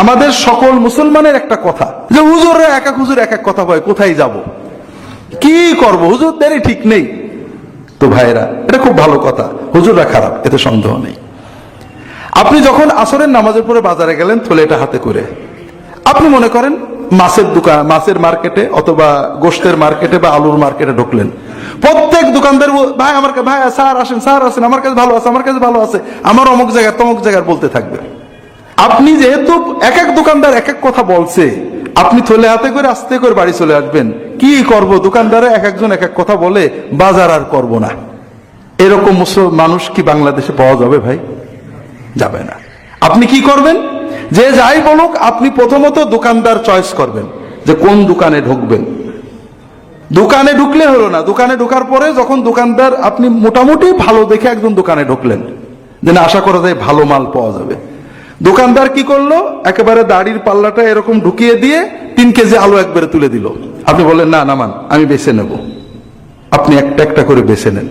আমাদের সকল মুসলমানের একটা কথা, যে হুজুররা এক এক হুজুর এক এক কথা বলে, কোথায় যাব? কি করব? হুজুরদেরই ঠিক নেই। তো ভাইরা এটা খুব ভালো কথা। হুজুররা খারাপ, এতে সন্দেহ নেই। আপনি যখন আসরের নামাজের পরে বাজারে গেলেন, থলে এটা হাতে করে। আপনি মনে করেন, মাছের দোকান, মাছের মার্কেটে অথবা গোষ্ঠের মার্কেটে বা আলুর মার্কেটে ঢুকলেন। প্রত্যেক দোকানদার ভাই, আমার ভাই, স্যার আসেন স্যার আসেন, আমার কাছে ভালো আছে, আমার কাছে ভালো আছে। আমার অমুক জায়গায়, তমুক জায়গায় বলতে থাকবে। আপনি যেহেতু এক এক দোকানদার এক এক কথা বলছে, আপনি থলে হাতে করে আস্তে করে বাড়ি চলে আসবেন। কি করব? দোকানদারে এক একজন এক এক কথা বলে, বাজার আর করব না। এরকম মানুষ কি বাংলাদেশে পাওয়া যাবে ভাই? যাবে না। আপনি কি করবেন? যে যাই বলুক, আপনি প্রথমত দোকানদার চয়েস করবেন, যে কোন দোকানে ঢুকবেন। দোকানে ঢুকলে হলো না। দোকানে ঢোকার পরে যখন দোকানদার, আপনি মোটামুটি ভালো দেখে একজন দোকানে ঢুকলেন যে না আশা করা যায় ভালো মাল পাওয়া যাবে। দোকানদার কি করল? একেবারে দাড়ির পাল্লাটা এরকম ঢুকিয়ে দিয়ে তিন কেজি আলু একবারে তুলে দিল। আপনি বললেন, না নামান আমি বেছে নেব। আপনি একটা একটা করে বেছে নেন।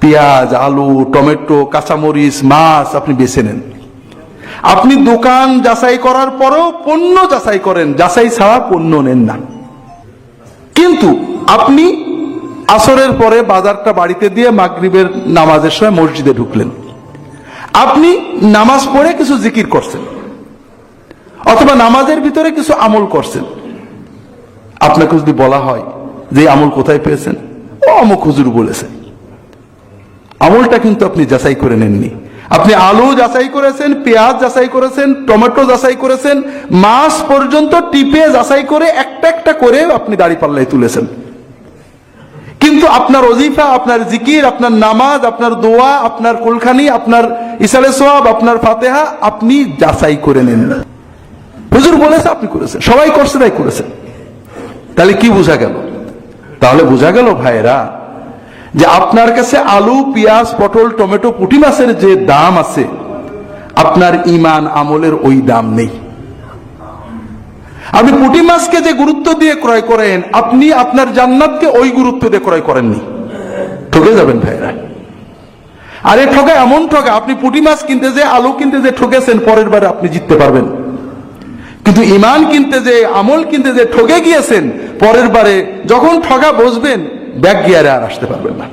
পেঁয়াজ, আলু, টমেটো, কাঁচামরিচ, মাছ আপনি বেছে নেন। আপনি দোকান যাচাই করার পরেও পণ্য যাচাই করেন। যাচাই ছাড়া পণ্য নেন না। কিন্তু আপনি আসরের পরে বাজারটা বাড়িতে দিয়ে মাগরিবের নামাজের সময় মসজিদে ঢুকলেন। আপনি নামাজ পড়ে কিছু জিকির করছেন, অথবা নামাজের ভিতরে কিছু আমল করছেন। আপনাকে যদি বলা হয় যে আমল কোথায় পেয়েছেন, ও অমুক হুজুর বলেছেন আমলটা কিন্তু আপনি যাচাই করে নেননি। আপনি আলু যাচাই করেছেন, পেঁয়াজ যাচাই করেছেন, টমেটো যাচাই করেছেন, মাছ পর্যন্ত টিপে যাচাই করে একটা একটা করে আপনি দাড়ি পাল্লায় তুলেছেন। কিন্তু আপনার অজিফা আপনার জিকির, আপনার নামাজ, আপনার দোয়া, আপনার কুলখানি, আপনার ইসালে সোয়াব, আপনার ফাতেহা, আপনি যাচাই করে নেন। হুজুর বলেছে, আপনি করেছেন। সবাই করছে, তাই করেছেন। তাহলে কি বোঝা গেল? তাহলে বোঝা গেল ভাইরা যে আপনার কাছে আলু, পেঁয়াজ, পটল, টমেটো, পুঁটি মাছের যে দাম আছে, আপনার ইমান আমলের ওই দাম নেই। আপনি পুঁটি মাছকে যে গুরুত্ব দিয়ে ক্রয় করেন, আপনি আপনার জান্নাতকে ওই গুরুত্ব দিয়ে ক্রয় করেননি। ঠকে যাবেন ভাইরা আরে ঠকে এমন ঠকে আপনি পুঁটি মাছ কিনতে যে, আলু কিনতে যে ঠকেছেন পরের বারে আপনি জিততে পারবেন। কিন্তু ইমান কিনতে যে, আমল কিনতে যে ঠকে গিয়েছেন, পরের বারে যখন ঠগা বসবেন, ব্যাগ গিয়ারে আর আসতে পারবেন না।